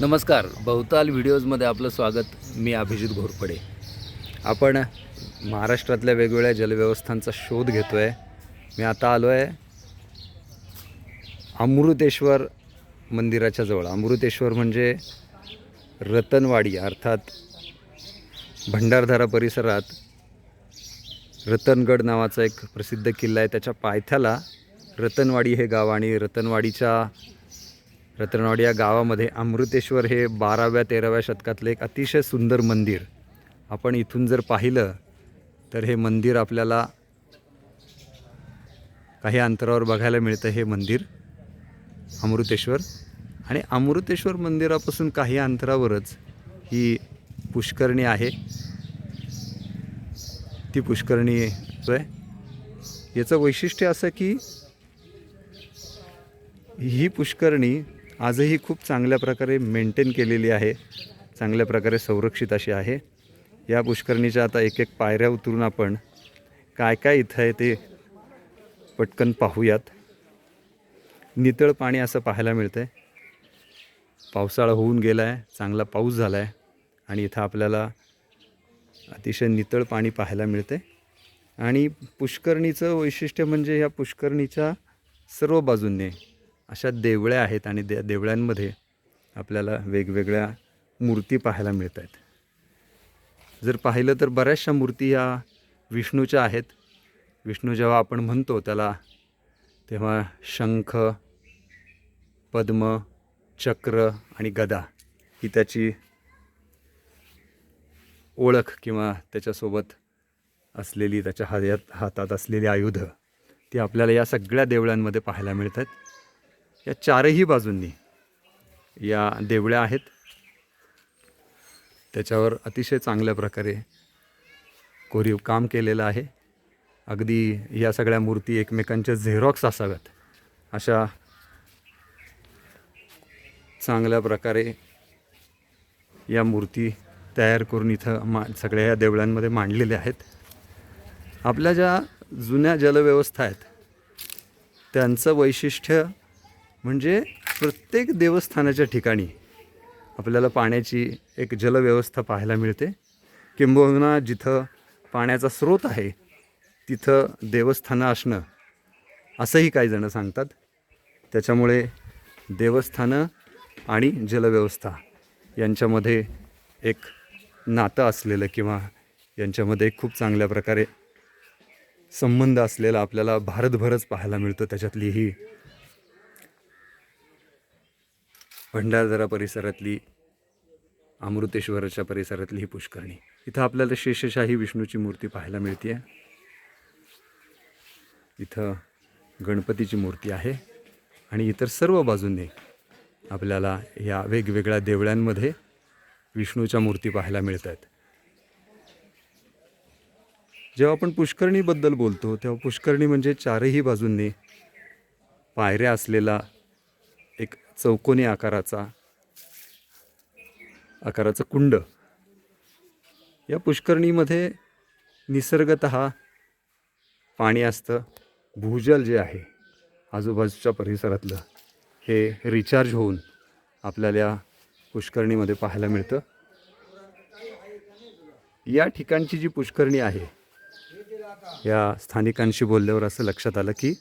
नमस्कार. बहुताल व्हिडिओजमध्ये आपलं स्वागत. मी अभिजित घोरपडे. आपण महाराष्ट्रातल्या वेगवेगळ्या जलव्यवस्थांचा शोध घेतो आहे मी आता आलो आहे अमृतेश्वर मंदिराच्या जवळ. अमृतेश्वर म्हणजे रतनवाडी अर्थात भंडारधारा परिसरात रतनगड नावाचा एक प्रसिद्ध किल्ला आहे. त्याच्या पायथ्याला रतनवाडी हे गाव आणि रतनवाडीच्या रतनवाडी या गावामध्ये अमृतेश्वर हे बाराव्या तेराव्या शतकातलं एक अतिशय सुंदर मंदिर. आपण इथून जर पाहिलं तर हे मंदिर आपल्याला काही अंतरावर बघायला मिळतं. हे मंदिर अमृतेश्वर आणि अमृतेश्वर मंदिरापासून काही अंतरावरच ही पुष्करणी आहे. ती पुष्करणी आहे. याचं वैशिष्ट्य असं की ही पुष्करणी आजही खूप चांगल्या प्रकारे मेंटेन केलेली आहे. चांगल्या प्रकारे संरक्षित अशी आहे. या पुष्करणीच्या आता एक एक पायऱ्या उतरून आपण काय काय इथं आहे ते पटकन पाहूयात. नितळ पाणी असं पाहायला मिळतं आहे पावसाळा होऊन गेला आहे चांगला पाऊस झाला आहे आणि इथं आपल्याला अतिशय नितळ पाणी पाहायला मिळते आणि पुष्करणीचं वैशिष्ट्य म्हणजे ह्या पुष्करणीच्या सर्व बाजूंनी अशा देवळ्या आहेत आणि त्या देवळ्यांमध्ये आपल्याला वेगवेगळ्या मूर्ती पाहायला मिळत आहेत जर पाहिलं तर बऱ्याचशा मूर्ती या विष्णूच्या आहेत. विष्णू जेव्हा आपण म्हणतो त्याला तेव्हा शंख पद्म चक्र आणि गदा ही त्याची ओळख किंवा त्याच्यासोबत असलेली त्याच्या हात हातात असलेली आयुधं ती आपल्याला या सगळ्या देवळांमध्ये पाहायला मिळतात. या चारही बाजूंनी या देवळ्या आहेत. त्याच्यावर अतिशय चांगल्या प्रकारे कोरीव काम केलेलं आहे. अगदी या सगळ्या मूर्ती एकमेकांच्या झेरॉक्स असाव्यात. अशा चांगल्या प्रकारे या मूर्ती तयार करून इथं मा सगळ्या या देवळांमध्ये मांडलेल्या आहेत. आपल्या ज्या जुन्या जलव्यवस्था आहेत त्यांचं वैशिष्ट्य म्हणजे प्रत्येक देवस्थानाच्या ठिकाणी आपल्याला पाण्याची एक जलव्यवस्था पाहायला मिळते. किंबहुना जिथं पाण्याचा स्रोत आहे तिथं देवस्थानं असणं असंही काही जणं सांगतात. त्याच्यामुळे देवस्थानं आणि जलव्यवस्था यांच्यामध्ये एक नातं असलेलं किंवा यांच्यामध्ये खूप चांगल्या प्रकारे संबंध असलेला आपल्याला भारतभरच पाहायला मिळतो. त्याच्यातली ही भंडारदरा परिसरातली अमृतेश्वराच्या परिसरातली ही पुष्करणी. इथं आपल्याला शेषशाही विष्णूची मूर्ती पाहायला मिळते इथं गणपतीची मूर्ती आहे आणि इतर सर्व बाजूंनी आपल्याला या वेगवेगळ्या देवळ्यांमध्ये विष्णूच्या मूर्ती पाहायला मिळत आहेत जेव्हा आपण पुष्करणीबद्दल बोलतो तेव्हा पुष्करणी म्हणजे चारही बाजूंनी पायऱ्या असलेला चौकोनी आकाराचा आकाराचं कुंड. या पुष्करणीमध्ये निसर्गत पाणी असतं. भूजल जे आहे आजूबाजूच्या परिसरातलं हे रिचार्ज होऊन आपल्याला या पुष्करणीमध्ये पाहायला मिळतं. या ठिकाणची जी पुष्करणी आहे या स्थानिकांशी बोलल्यावर असं लक्षात आलं की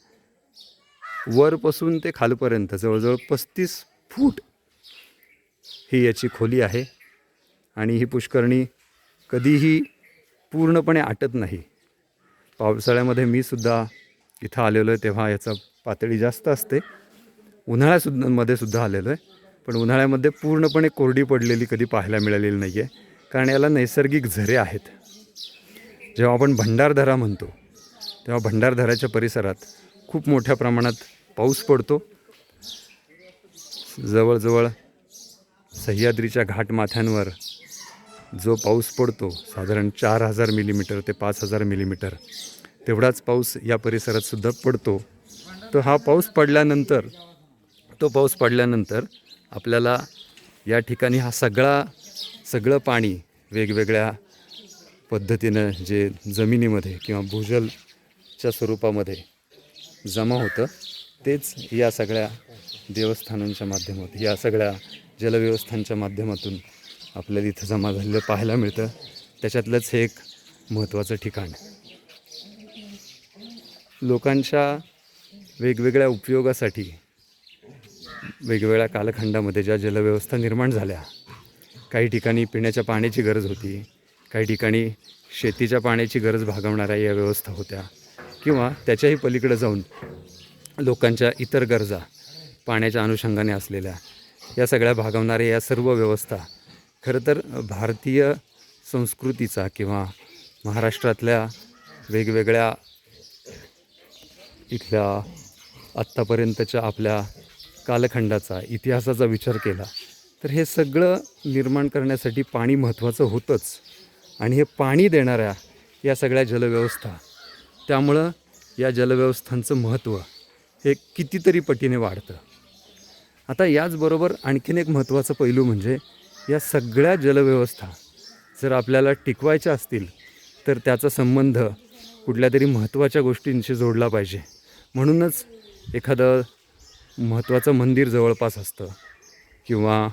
वरपासून ते खालपर्यंत जवळजवळ पस्तीस फूट ही याची खोली आहे. आणि ही पुष्करणी कधीही पूर्णपणे आटत नाही. पावसाळ्यामध्ये मी सुद्धा इथं आलेलो आहे तेव्हा याचा पातळी जास्त असते. उन्हाळ्यासुद्धा मध्ये सुद्धा आलेलो आहे पण उन्हाळ्यामध्ये पूर्णपणे कोरडी पडलेली कधी पाहायला मिळालेली नाही आहे कारण याला नैसर्गिक झरे आहेत. जेव्हा आपण भंडारधरा म्हणतो तेव्हा भंडारधराच्या परिसरात खूप मोठ्या प्रमाणात पाऊस पडतो. जवळजवळ सह्याद्रीच्या घाटमाथ्यांवर जो पाऊस पडतो साधारण चार हजार मिलीमीटर ते पाच हजार मिलीमीटर तेवढाच पाऊस या परिसरातसुद्धा पडतो. तर हा पाऊस पडल्यानंतर तो पाऊस पडल्यानंतर आपल्याला या ठिकाणी हा सगळा सगळं पाणी वेगवेगळ्या पद्धतीनं जे जमिनीमध्ये किंवा भूजलच्या स्वरूपामध्ये जमा होतं. तेच या सगळ्या देवस्थानांच्या माध्यमातून या सगळ्या जलव्यवस्थांच्या माध्यमातून आपल्याला इथं जमा झालेलं पाहायला मिळतं. त्याच्यातलंच हे एक महत्त्वाचं ठिकाण. लोकांच्या वेगवेगळ्या उपयोगासाठी वेगवेगळ्या कालखंडामध्ये ज्या जलव्यवस्था निर्माण झाल्या काही ठिकाणी पिण्याच्या पाण्याची गरज होती काही ठिकाणी शेतीच्या पाण्याची गरज भागवणाऱ्या या व्यवस्था होत्या किंवा त्याच्याही पलीकडे जाऊन लोकांच्या इतर गरजा पाण्याच्या अनुषंगाने असलेल्या या सगळ्या भागवणाऱ्या या सर्व व्यवस्था खरं तर भारतीय संस्कृतीचा किंवा महाराष्ट्रातल्या वेगवेगळ्या इथल्या आत्तापर्यंतच्या आपल्या कालखंडाचा इतिहासाचा विचार केला तर हे सगळं निर्माण करण्यासाठी पाणी महत्त्वाचं होतंच. आणि हे पाणी देणाऱ्या या सगळ्या जलव्यवस्था त्यामुळं या जलव्यवस्थांचं महत्त्व हे कितीतरी पटीने वाढतं. आता याचबरोबर आणखीन एक महत्त्वाचं पैलू म्हणजे या सगळ्या जलव्यवस्था जर आपल्याला टिकवायच्या असतील तर त्याचा संबंध कुठल्या तरी महत्त्वाच्या गोष्टींशी जोडला पाहिजे. म्हणूनच एखादं महत्त्वाचं मंदिर जवळपास असतं किंवा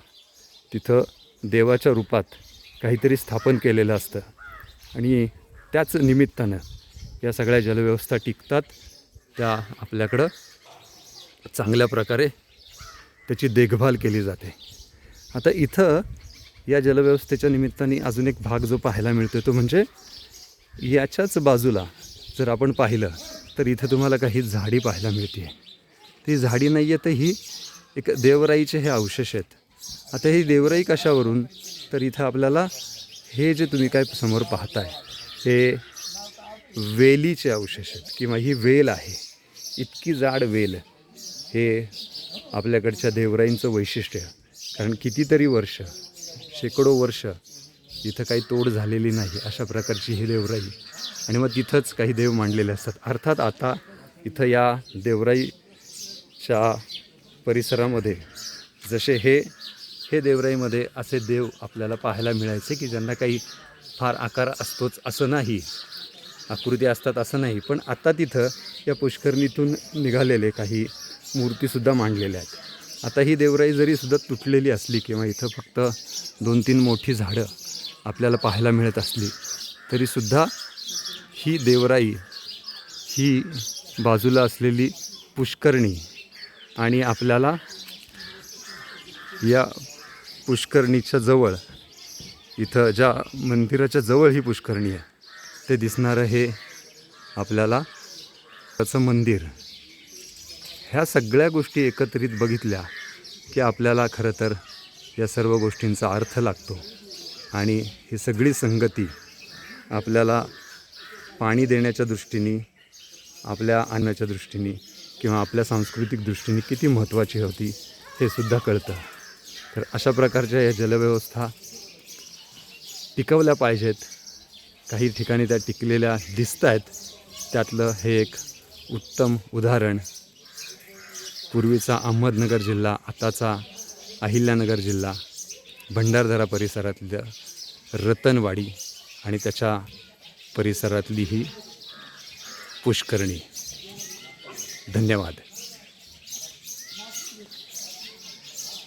तिथं देवाच्या रूपात काहीतरी स्थापन केलेलं असतं. आणि त्याच निमित्तानं या सगळ्या जलव्यवस्था टिकतात त्या आपल्याकडं चांगल्या प्रकारे त्याची देखभाल केली जाते. आता इथं या जलव्यवस्थेच्या निमित्ताने अजून एक भाग जो पाहायला मिळतो तो म्हणजे याच्याच बाजूला जर आपण पाहिलं तर इथं तुम्हाला काही झाडी पाहायला मिळते ती झाडी नाही आहे तर ही एक देवराईचे हे अवशेष आहेत. आता ही देवराई कशावरून? तर इथं आपल्याला हे जे तुम्ही काय समोर पाहताय हे वेलीचे अवशेष आहेत किंवा ही वेल आहे. इतकी जाड वेल. हे आपल्याकडच्या देवराईंचं वैशिष्ट्य कारण कितीतरी वर्ष शेकडो वर्ष इथं काही तोड झालेली नाही अशा प्रकारची ही देवराई. आणि मग तिथंच काही देव मांडलेले असतात. अर्थात आता इथं या देवराईच्या परिसरामध्ये जसे हे हे देवराईमध्ये असे देव आपल्याला पाहायला मिळायचे की ज्यांना काही फार आकार असतोच असं नाही. आकृती असतात असं नाही. पण आता तिथं या पुष्करणीतून निघालेले काही मूर्तीसुद्धा मांडलेल्या आहेत. आता ही देवराई जरी सुद्धा तुटलेली असली किंवा इथं फक्त दोन तीन मोठी झाडं आपल्याला पाहायला मिळत असली तरीसुद्धा ही देवराई ही बाजूला असलेली पुष्करणी आणि आपल्याला या पुष्करणीच्या जवळ इथं ज्या मंदिराच्या जवळ ही पुष्करणी आहे ते दिसणारं हे आपल्याला त्याचं मंदिर. ह्या सगळ्या गोष्टी एकत्रित बघितल्या की आपल्याला खरं तर या सर्व गोष्टींचा अर्थ लागतो. आणि ही सगळी संगती आपल्याला पाणी देण्याच्या दृष्टीने आपल्या अन्नाच्या दृष्टीने किंवा आपल्या सांस्कृतिक दृष्टीने किती महत्त्वाची होती हे सुद्धा कळतं. तर अशा प्रकारच्या या जलव्यवस्था टिकवल्या पाहिजेत. काही ठिकाणी त्या टिकलेल्या दिसत आहेत त्यातलं हे एक उत्तम उदाहरण पूर्वीचा अहमदनगर जिल्हा आताचा अहिल्यानगर जिल्हा भंडारदरा परिसरातलं रतनवाडी आणि त्याच्या परिसरातली ही पुष्करणी. धन्यवाद.